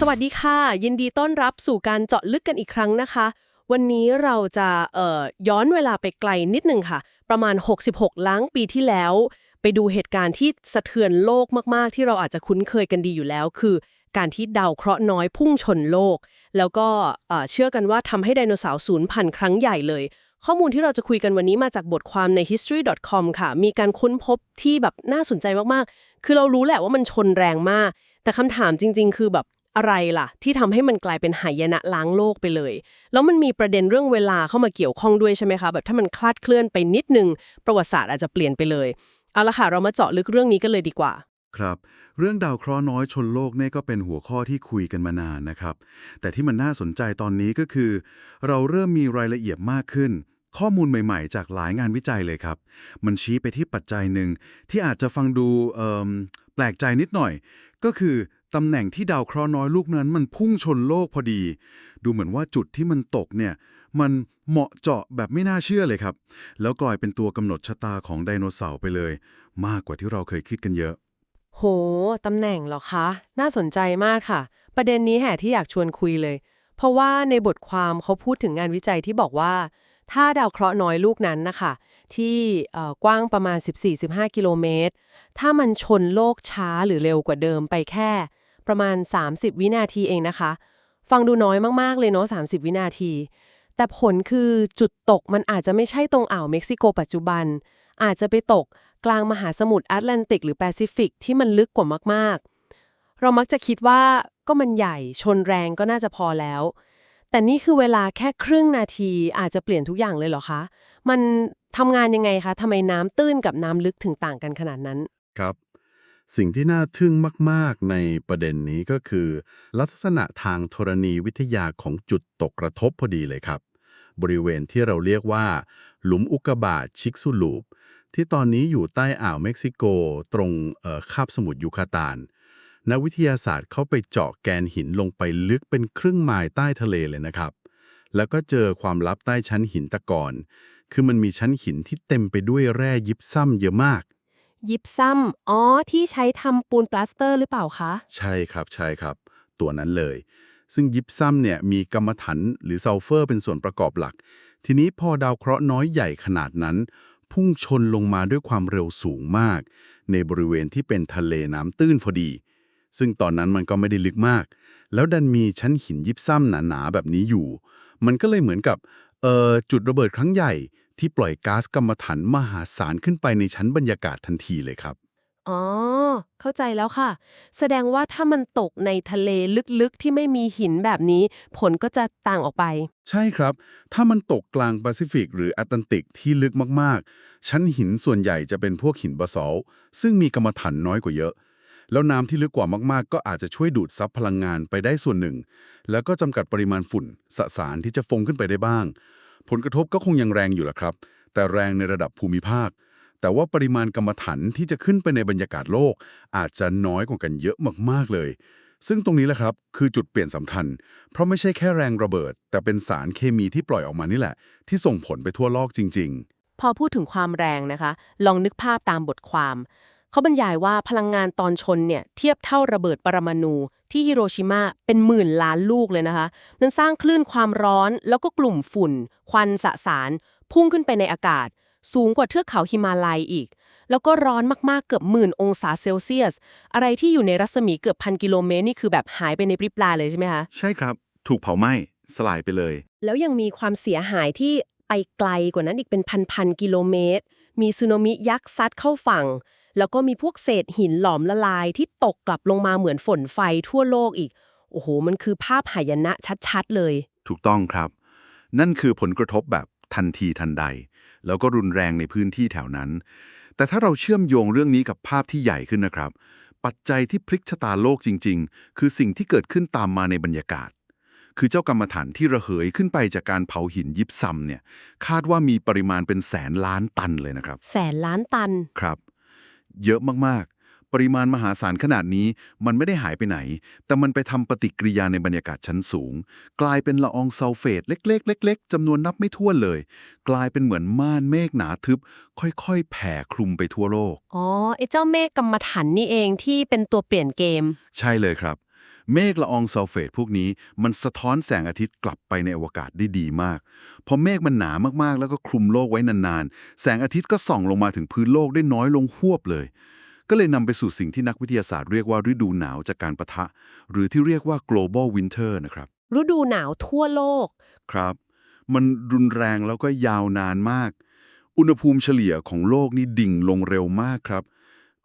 สวัสดีค่ะ ยินดีต้อนรับสู่การเจาะลึกกันอีกครั้งนะคะ วันนี้เราจะเอ่อย้อนเวลาไปไกลนิดนึงค่ะ ประมาณ 66 ล้านปีที่แล้ว ไปดูเหตุการณ์ที่สะเทือนโลกมากๆ ที่เราอาจจะคุ้นเคยกันดีอยู่แล้ว คือ การที่ดาวเคราะห์น้อยพุ่งชนโลก แล้วก็เอ่อเชื่อกันว่าทำให้ไดโนเสาร์สูญพันธุ์ครั้งใหญ่เลย ข้อมูลที่เราจะคุยกันวันนี้มาจากบทความใน history.com ค่ะ มีการค้นพบที่แบบน่าสนใจมากๆ คือเรารู้แหละว่ามันชนแรงมากแต่คำถามจริง ๆ คือแบบ อะไรล่ะ ที่ทำให้มันกลายเป็นหายนะล้างโลกไปเลย แล้วมันมีประเด็นเรื่องเวลาเข้ามาเกี่ยวข้องด้วยใช่ไหมคะแบบถ้ามันคลาดเคลื่อนไปนิดนึง ประวัติศาสตร์อาจจะเปลี่ยนไปเลยเอาละค่ะเรามาเจาะลึกเรื่องนี้กันเลยดีกว่าครับเรื่องดาวเคราะห์น้อยชนโลกเนี่ยก็เป็นหัวข้อที่คุยกันมานานนะครับ แต่ที่มันน่าสนใจตอนนี้ก็คือ เราเริ่มมีรายละเอียดมากขึ้น ข้อมูลใหม่ๆ จากหลายงานวิจัยเลยครับ มันชี้ไปที่ปัจจัยหนึ่งที่อาจจะฟังดูแปลกใจนิดหน่อย ก็คือ ตำแหน่งที่ดาวเคราะห์น้อยลูกนั้นมันพุ่งชนโลกพอดี ดูเหมือนว่าจุดที่มันตกเนี่ย มันเหมาะเจาะแบบไม่น่าเชื่อเลยครับ แล้วกลายเป็นตัวกำหนดชะตาของไดโนเสาร์ไปเลย มากกว่าที่เราเคยคิดกันเยอะ โห ตำแหน่งเหรอคะ น่าสนใจมากค่ะ ประเด็นนี้แห่ที่อยากชวนคุยเลย เพราะว่าในบทความเขาพูดถึงงานวิจัยที่บอกว่า ถ้าดาวเคราะห์น้อยลูกนั้นนะคะที่เอ่อกว้างประมาณ 14-15 กิโลเมตร ถ้ามันชนโลกช้าหรือเร็วกว่าเดิมไปแค่ ประมาณ 30 วินาทีเองนะคะ ฟังดูน้อยมากๆเลยเนาะ30 วินาที แต่ผลคือจุดตกมันอาจจะไม่ใช่ตรงอ่าวเม็กซิโกปัจจุบัน อาจจะไปตกกลางมหาสมุทรแอตแลนติกหรือแปซิฟิกที่มันลึกกว่ามากๆ เรามักจะคิดว่าก็มันใหญ่ชนแรงก็น่าจะพอแล้ว แต่นี่คือเวลาแค่ครึ่งนาทีอาจจะเปลี่ยนทุกอย่างเลยเหรอคะ มันทำงานยังไงคะทำไมน้ำตื้นกับน้ำลึกถึงต่างกันขนาดนั้น ครับ สิ่งที่น่าทึ่งมาก ๆ ในประเด็นนี้ก็คือ ลักษณะทางธรณีวิทยาของจุดตกกระทบพอดีเลยครับ บริเวณที่เราเรียกว่า หลุมอุกกาบาตชิกซูลูป ที่ตอนนี้อยู่ใต้อ่าวเม็กซิโก ตรงเอ่อคาบสมุทรยูคาตานนักวิทยาศาสตร์เข้าไปเจาะแกนหินลงไปลึกเป็นครึ่งไมล์ใต้ทะเลเลยนะครับ แล้วก็เจอความลับใต้ชั้นหินตะกอนคือมันมีชั้นหินที่เต็มไปด้วยแร่ยิปซัมเยอะมาก ยิปซัมอ๋อ ที่ใช้ทำปูนปลาสเตอร์หรือเปล่าคะ ใช่ครับใช่ครับ ตัวนั้นเลย ซึ่งยิปซัมเนี่ยมีกัมมันถันหรือซัลเฟอร์เป็นส่วนประกอบหลัก ทีนี้พอดาวเคราะห์น้อยใหญ่ขนาดนั้น พุ่งชนลงมาด้วยความเร็วสูงมาก ในบริเวณที่เป็นทะเลน้ำตื้นพอดี ซึ่งตอนนั้นมันก็ไม่ได้ลึกมาก แล้วดันมีชั้นหินยิปซัมหนาๆแบบนี้อยู่ มันก็เลยเหมือนกับเอ่อจุดระเบิดครั้งใหญ่ ที่ปล่อยก๊าซกัมมันถันมหาศาลขึ้นไปในชั้นบรรยากาศทันทีเลยครับ อ๋อ เข้าใจแล้วค่ะ แสดงว่าถ้ามันตกในทะเลลึกๆที่ไม่มีหินแบบนี้ ผลก็จะต่างออกไป ใช่ครับ ถ้ามันตกกลางแปซิฟิก หรือแอตแลนติกที่ลึกมากๆ ชั้นหินส่วนใหญ่จะเป็นพวกหินบาซอลต์ซึ่งมีกรรมฐานน้อยกว่าเยอะ แล้วน้ำที่ลึกกว่ามากๆ ก็อาจจะช่วยดูดซับพลังงานไปได้ส่วนหนึ่ง แล้วก็จำกัดปริมาณฝุ่นสสารที่จะฟงขึ้นไปได้บ้าง ผลกระทบก็คงยังแรงอยู่แหละครับ แต่แรงในระดับภูมิภาค แต่ว่าปริมาณกรรมฐานที่จะขึ้นไปในบรรยากาศโลก อาจจะน้อยกว่ากันเยอะมากๆเลย ซึ่งตรงนี้แหละครับ คือจุดเปลี่ยนสำคัญ เพราะไม่ใช่แค่แรงระเบิด แต่เป็นสารเคมีที่ปล่อยออกมานี่แหละ ที่ส่งผลไปทั่วโลกจริง ๆ พอพูดถึงความแรงนะคะ ลองนึกภาพตามบทความ เขาบรรยายว่าพลังงานตอนชนเนี่ยเทียบเท่าระเบิดปรมาณูที่ฮิโรชิมาเป็นหมื่นล้านลูกเลยนะคะ นั้นสร้างคลื่นความร้อนแล้วก็กลุ่มฝุ่น ควันสสาร พุ่งขึ้นไปในอากาศ สูงกว่าเทือกเขาฮิมาลัยอีก แล้วก็ร้อนมากๆเกือบหมื่นองศาเซลเซียส อะไรที่อยู่ในรัศมีเกือบพันกิโลเมตรนี่คือแบบหายไปในพริบตาเลยใช่ไหมคะใช่ครับ ถูกเผาไหม้สลายไปเลย แล้วยังมีความเสียหายที่ไปไกลกว่านั้นอีกเป็นพันๆกิโลเมตร มีสึนามิยักษ์ซัดเข้าฝั่ง แล้วก็มีพวกเศษหินหลอมละลายที่ตกกลับลงมาเหมือนฝนไฟทั่วโลกอีก โอ้โห มันคือภาพหายนะชัดๆเลย ถูกต้องครับ นั่นคือผลกระทบแบบทันทีทันใด แล้วก็รุนแรงในพื้นที่แถวนั้น แต่ถ้าเราเชื่อมโยงเรื่องนี้กับภาพที่ใหญ่ขึ้นนะครับ ปัจจัยที่พลิกชะตาโลกจริง ๆ คือสิ่งที่เกิดขึ้นตามมาในบรรยากาศ คือเจ้ากรรมฐานที่ระเหยขึ้นไปจากการเผาหินยิบซัมเนี่ย คาดว่ามีปริมาณเป็นแสนล้านตันเลยนะครับ แสนล้านตัน ครับ เยอะมากๆ ปริมาณมหาศาลขนาดนี้มันไม่ได้หายไปไหน แต่มันไปทำปฏิกิริยาในบรรยากาศชั้นสูง กลายเป็นละอองซัลเฟตเล็กๆเล็กๆจำนวนนับไม่ถ้วนเลย กลายเป็นเหมือนม่านเมฆหนาทึบ ค่อยๆ แผ่คลุมไปทั่วโลก อ๋อไอ้เจ้าเมฆกรรมฐานนี่เองที่เป็นตัวเปลี่ยนเกม ใช่เลยครับ เมฆละอองซัลเฟตพวกนี้มันสะท้อนแสงอาทิตย์กลับไปในอวกาศได้ดีมาก พอเมฆมันหนามากๆ แล้วก็คลุมโลกไว้นานๆ แสงอาทิตย์ก็ส่องลงมาถึงพื้นโลกได้น้อยลงหวบเลย ก็เลยนำไปสู่สิ่งที่นักวิทยาศาสตร์เรียกว่าฤดูหนาวจากการปะทะ หรือที่เรียกว่า global winter นะครับ ฤดูหนาวทั่วโลก ครับ มันรุนแรงแล้วก็ยาวนานมาก อุณหภูมิเฉลี่ยของโลกนี่ดิ่งลงเร็วมากครับ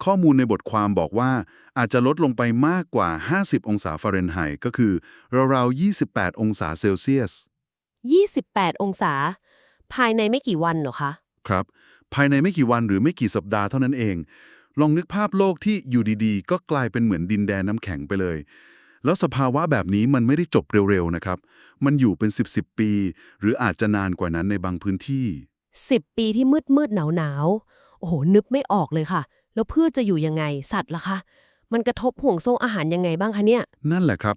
ข้อมูลในบทความบอกว่าอาจจะลดลงไปมากกว่า 50 องศาฟาเรนไฮต์ก็คือราวๆ28 องศาเซลเซียส 28 องศา ภายในไม่กี่วันเหรอคะ ครับ ภายในไม่กี่วันหรือไม่กี่สัปดาห์เท่านั้นเอง ลองนึกภาพโลกที่อยู่ดีๆ ก็กลายเป็นเหมือนดินแดนน้ำแข็งไปเลย แล้วสภาวะแบบนี้มันไม่ได้จบเร็วๆนะครับ มันอยู่เป็น 10 10ปี หรืออาจจะนานกว่านั้นในบางพื้นที่ 10 ปีที่มืดมืดหนาวหนาวๆโอ้โหนึกไม่ออกเลยค่ะ แล้วพืชจะอยู่ยังไง สัตว์ล่ะคะ มันกระทบห่วงโซ่อาหารยังไงบ้างคะเนี่ย นั่นแหละครับ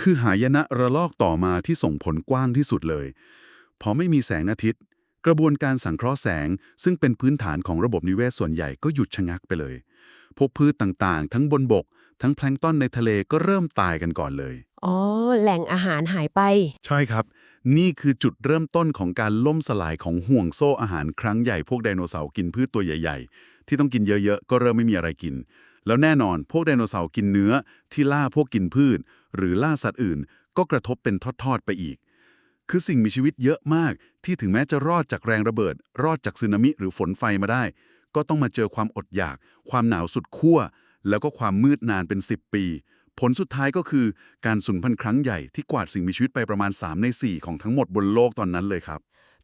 คือหายนะระลอกต่อมาที่ส่งผลกว้างที่สุดเลยพอไม่มีแสงอาทิตย์ กระบวนการสังเคราะห์แสง ซึ่งเป็นพื้นฐานของระบบนิเวศส่วนใหญ่ก็หยุดชะงักไปเลย พวกพืชต่างๆ ทั้งบนบก ทั้งแพลงก์ต้นในทะเลก็เริ่มตายกันก่อนเลย อ๋อ แหล่งอาหารหายไป ใช่ครับ นี่คือจุดเริ่มต้นของการล่มสลายของห่วงโซ่อาหารครั้งใหญ่พวกไดโนเสาร์กินพืชตัวใหญ่ ๆ ที่ต้องกินเยอะๆ ก็เริ่มไม่มีอะไรกิน แล้วแน่นอนพวกไดโนเสาร์กินเนื้อที่ล่าพวกกินพืช หรือล่าสัตว์อื่น ก็กระทบเป็นทอดๆไปอีก คือสิ่งมีชีวิตเยอะมาก ที่ถึงแม้จะรอดจากแรงระเบิด รอดจากสึนามิหรือฝนไฟมาได้ ก็ต้องมาเจอความอดอยาก ความหนาวสุดขั้วแล้วก็ความมืดนานเป็น 10 ปี ผลสุดท้ายก็คือการสูญพันธุ์ครั้งใหญ่ที่กวาดสิ่งมีชีวิตไปประมาณ 3 ใน 4 ของทั้งหมดบนโลกตอนนั้นเลยครับ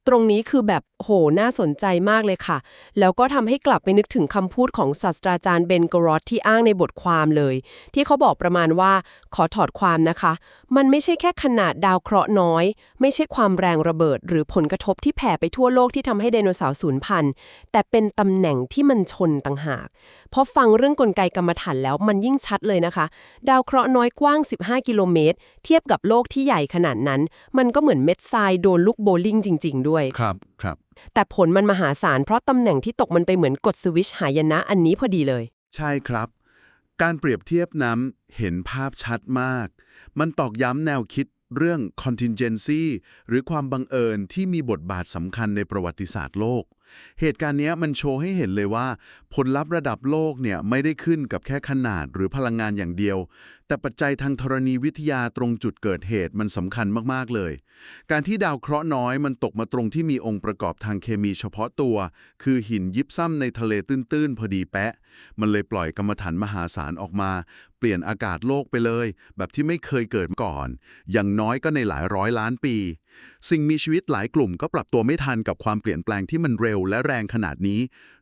ตรงนี้คือแบบโหน่าสนใจมากเลยค่ะ แล้วก็ทำให้กลับไปนึกถึงคำพูดของศาสตราจารย์เบนกรอตที่อ้างในบทความเลย ที่เขาบอกประมาณว่าขอถอดความนะคะ มันไม่ใช่แค่ขนาดดาวเคราะห์น้อย ไม่ใช่ความแรงระเบิด หรือผลกระทบที่แผ่ไปทั่วโลกที่ทำให้ไดโนเสาร์สูญพันธุ์แต่เป็นตำแหน่งที่มันชนต่างหากพอฟังเรื่องกลไกกรรมฐานแล้วมันยิ่งชัดเลยนะคะ ดาวเคราะห์น้อยกว้าง 15 กิโลเมตร เทียบกับโลกที่ใหญ่ขนาดนั้น มันก็เหมือนเม็ดทรายโดนลูกโบลิ่งจริง ๆ ด้วยครับครับ แต่ผลมันมหาศาลเพราะตำแหน่งที่ตกมันไปเหมือนกดสวิตช์หายนะอันนี้พอดีเลย ใช่ครับ การเปรียบเทียบน้ำเห็นภาพชัดมาก มันตอกย้ำแนวคิดเรื่อง contingency หรือความบังเอิญที่มีบทบาทสำคัญในประวัติศาสตร์โลก เหตุการณ์เนี้ยมันโชว์ให้เห็นเลยว่า ผลลัพธ์ระดับโลกเนี่ยไม่ได้ขึ้นกับแค่ขนาดหรือพลังงานอย่างเดียว แต่ปัจจัยทางธรณีวิทยาตรงจุดเกิดเหตุมันสำคัญมากๆเลย การที่ดาวเคราะห์น้อยมันตกมาตรงที่มีองค์ประกอบทางเคมีเฉพาะตัว คือหินยิบซ้ำในทะเลตื้นๆ พอดีแปะ มันเลยปล่อยกรรมฐานมหาศาลออกมา เปลี่ยนอากาศโลกไปเลย แบบที่ไม่เคยเกิดมาก่อน อย่างน้อยก็ในหลายร้อยล้านปี สิ่งมีชีวิตหลายกลุ่มก็ปรับตัวไม่ทันกับความเปลี่ยนแปลงที่มันเร็วและแรงขนาดนี้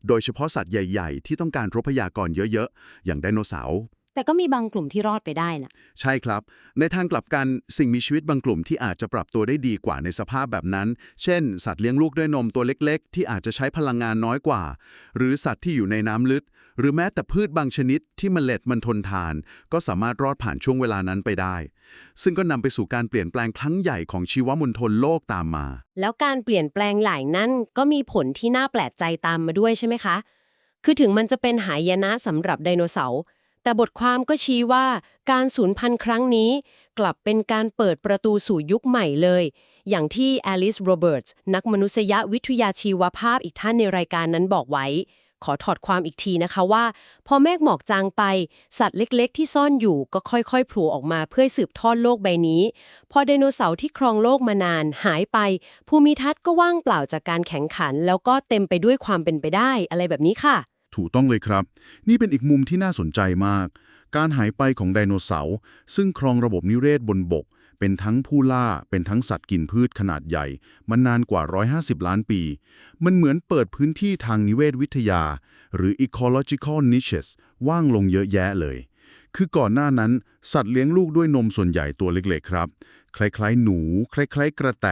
โดยเฉพาะสัตว์ใหญ่ ๆ ที่ต้องการทรัพยากรเยอะๆ อย่างไดโนเสาร์ แต่ก็มีบางกลุ่มที่รอดไปได้นะใช่ครับ ในทางกลับกันสิ่งมีชีวิตบางกลุ่มที่อาจจะปรับตัวได้ดีกว่าในสภาพแบบนั้น เช่น สัตว์เลี้ยงลูกด้วยนมตัวเล็ก ๆ ที่อาจจะใช้พลังงานน้อยกว่า หรือสัตว์ที่อยู่ในน้ำลึก หรือแม้แต่พืชบางชนิดที่มเมล็ดมันทนทาน ก็สามารถรอดผ่านช่วงเวลานั้นไปได้ ซึ่งก็นำไปสู่การเปลี่ยนแปลงครั้งใหญ่ของชีวมณฑลโลกตามมา แล้วการเปลี่ยนแปลงหลายนั่นก็มีผลที่น่าแปลกใจตามมาด้วยใช่ไหมคะ คือถึงมันจะเป็นหายนะสำหรับไดโนเสาร์ แต่บทความก็ชี้ว่าการสูญพันธุ์ครั้งนี้ กลับเป็นการเปิดประตูสู่ยุคใหม่เลย อย่างที่อลิสโรเบิร์ตส์นักมนุษยวิทยาชีวภาพอีกท่านในรายการนั้นบอกไว้ ขอถอดความอีกทีนะคะว่า พอเมฆหมอกจางไป สัตว์เล็กๆ ที่ซ่อนอยู่ก็ค่อยๆโผล่ออกมาเพื่อสืบทอดโลกใบนี้ พอไดโนเสาร์ที่ครองโลกมานานหายไป ภูมิทัศน์ก็ว่างเปล่าจากการแข่งขัน แล้วก็เต็มไปด้วยความเป็นไปได้อะไรแบบนี้ค่ะ ถูกต้องเลยครับ นี่เป็นอีกมุมที่น่าสนใจมาก การหายไปของไดโนเสาร์ซึ่งครองระบบนิเรศบนบก เป็นทั้งผู้ล่า เป็นทั้งสัตว์กินพืชขนาดใหญ่ มันนานกว่า 150 ล้านปี มันเหมือนเปิดพื้นที่ทางนิเวศวิทยา หรือ ecological niches ว่างลงเยอะแยะเลย คือก่อนหน้านั้น สัตว์เลี้ยงลูกด้วยนมส่วนใหญ่ตัวเล็กๆ ครับ คล้ายๆ หนู คล้ายๆ กระแต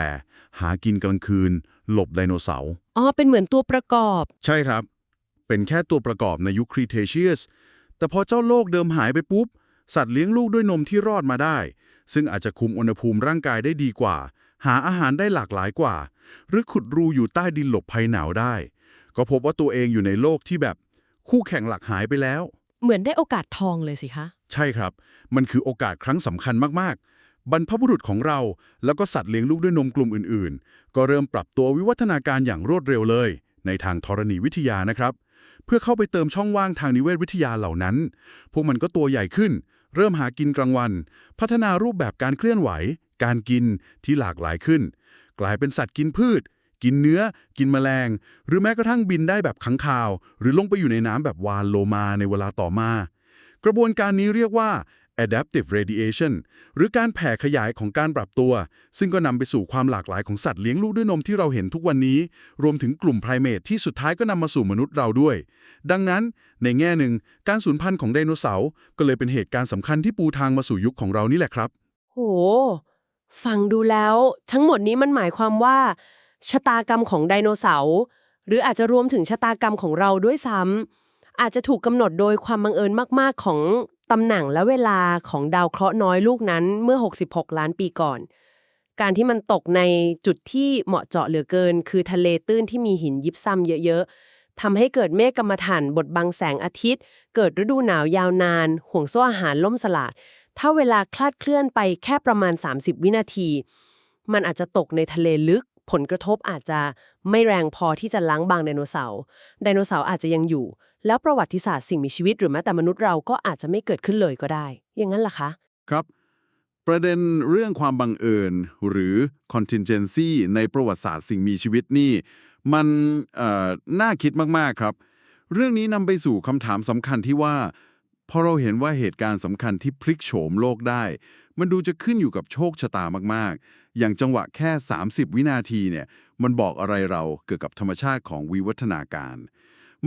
หากินกลางคืน หลบไดโนเสาร์ อ๋อ เป็นเหมือนตัวประกอบ ใช่ครับ เป็นแค่ตัวประกอบในยุคครีเทเชียส แต่พอเจ้าโลกเดิมหายไปปุ๊บ สัตว์เลี้ยงลูกด้วยนมที่รอดมาได้ ซึ่งอาจจะคุมอุณหภูมิร่างกายได้ดีกว่า หาอาหารได้หลากหลายกว่า หรือขุดรูอยู่ใต้ดินหลบภัยหนาวได้ ก็พบว่าตัวเองอยู่ในโลกที่แบบคู่แข่งหลักหายไปแล้ว เหมือนได้โอกาสทองเลยสิคะ ใช่ครับ มันคือโอกาสครั้งสำคัญมากๆ บรรพบุรุษของเราแล้วก็สัตว์เลี้ยงลูกด้วยนมกลุ่มอื่น ๆ ก็เริ่มปรับตัววิวัฒนาการอย่างรวดเร็วเลย ในทางธรณีวิทยานะครับ เพื่อเข้าไปเติมช่องว่างทางนิเวศวิทยาเหล่านั้น พวกมันก็ตัวใหญ่ขึ้น เริ่มหากินกลางวัน พัฒนารูปแบบการเคลื่อนไหว การกินที่หลากหลายขึ้น กลายเป็นสัตว์กินพืช กินเนื้อ กินแมลง หรือแม้กระทั่งบินได้แบบขังข่าว หรือลงไปอยู่ในน้ำแบบวานโลมาในเวลาต่อมา กระบวนการนี้เรียกว่า adaptive radiation หรือการแผ่ขยายของการปรับตัว ซึ่งก็นำไปสู่ความหลากหลายของสัตว์เลี้ยงลูกด้วยนมที่เราเห็นทุกวันนี้ รวมถึงกลุ่มไพรเมทที่สุดท้ายก็นำมาสู่มนุษย์เราด้วย ดังนั้นในแง่หนึ่ง การสูญพันธุ์ของไดโนเสาร์ก็เลยเป็นเหตุการณ์สำคัญที่ปูทางมาสู่ยุคของเรานี่แหละครับ โห ฟังดูแล้ว ทั้งหมดนี้มันหมายความว่า ชะตากรรมของไดโนเสาร์หรืออาจจะรวมถึงชะตากรรมของเราด้วยซ้ำอาจจะถูกกำหนดโดยความบังเอิญมาก ๆ ของ ตำแหน่งและเวลาของดาวเคราะห์น้อยลูกนั้นเมื่อ 66 ล้านปีก่อน การที่มันตกในจุดที่เหมาะเจาะเหลือเกิน คือทะเลตื้นที่มีหินยิบซ้ำเยอะๆทำให้เกิดเมฆกรรมฐานบดบังแสงอาทิตย์ เกิดฤดูหนาวยาวนาน ห่วงโซ่อาหารล่มสลายถ้าเวลาคลาดเคลื่อนไปแค่ประมาณ 30 วินาที มันอาจจะตกในทะเลลึก ผลกระทบอาจจะไม่แรงพอที่จะล้างบางไดโนเสาร์ไดโนเสาร์อาจจะยังอยู่ แล้วประวัติศาสตร์สิ่งมีชีวิตหรือแม้แต่มนุษย์เราก็อาจจะไม่เกิดขึ้นเลยก็ได้ อย่างนั้นล่ะคะ ครับ ประเด็นเรื่องความบังเอิญหรือ contingency ในประวัติศาสตร์สิ่งมีชีวิตนี่ มันน่าคิดมาก ๆ ครับ เรื่องนี้นำไปสู่คำถามสำคัญที่ว่าพอเราเห็นว่าเหตุการณ์สำคัญที่พลิกโฉมโลกได้ มันดูจะขึ้นอยู่กับโชคชะตามากๆ อย่างจังหวะแค่ 30 วินาทีเนี่ย มันบอกอะไรเราเกี่ยวกับธรรมชาติของวิวัฒนาการ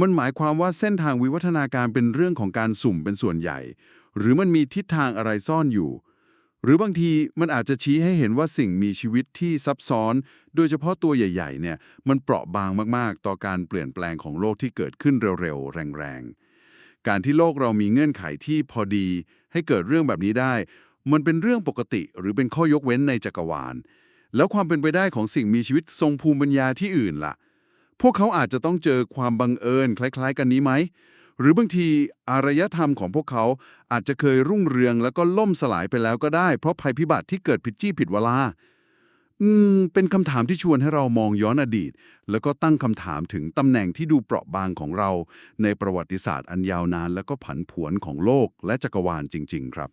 มันหมายความว่าเส้นทางวิวัฒนาการเป็นเรื่องของการสุ่มเป็นส่วนใหญ่ หรือมันมีทิศทางอะไรซ่อนอยู่ หรือบางทีมันอาจจะชี้ให้เห็นว่าสิ่งมีชีวิตที่ซับซ้อน โดยเฉพาะตัวใหญ่ๆเนี่ยมันเปราะบางมากๆ ต่อการเปลี่ยนแปลงของโลกที่เกิดขึ้นเร็วๆ แรงๆ การที่โลกเรามีเงื่อนไขที่พอดี ให้เกิดเรื่องแบบนี้ได้ มันเป็นเรื่องปกติหรือเป็นข้อยกเว้นในจักรวาล แล้วความเป็นไปได้ของสิ่งมีชีวิตทรงภูมิปัญญาที่อื่นล่ะ พวกเขาอาจจะต้องเจอความบังเอิญคล้าย ๆ กันนี้ไหม หรือบางทีอารยธรรมของพวกเขาอาจจะเคยรุ่งเรืองแล้วก็ล่มสลายไปแล้วก็ได้ เพราะภัยพิบัติที่เกิดผิดจี้ผิดเวลา อืม เป็นคำถามที่ชวนให้เรามองย้อนอดีต แล้วก็ตั้งคำถามถึงตำแหน่งที่ดูเปราะบางของเรา ในประวัติศาสตร์อันยาวนาน แล้วก็ผันผวนของโลกและจักรวาลจริง ๆ ครับ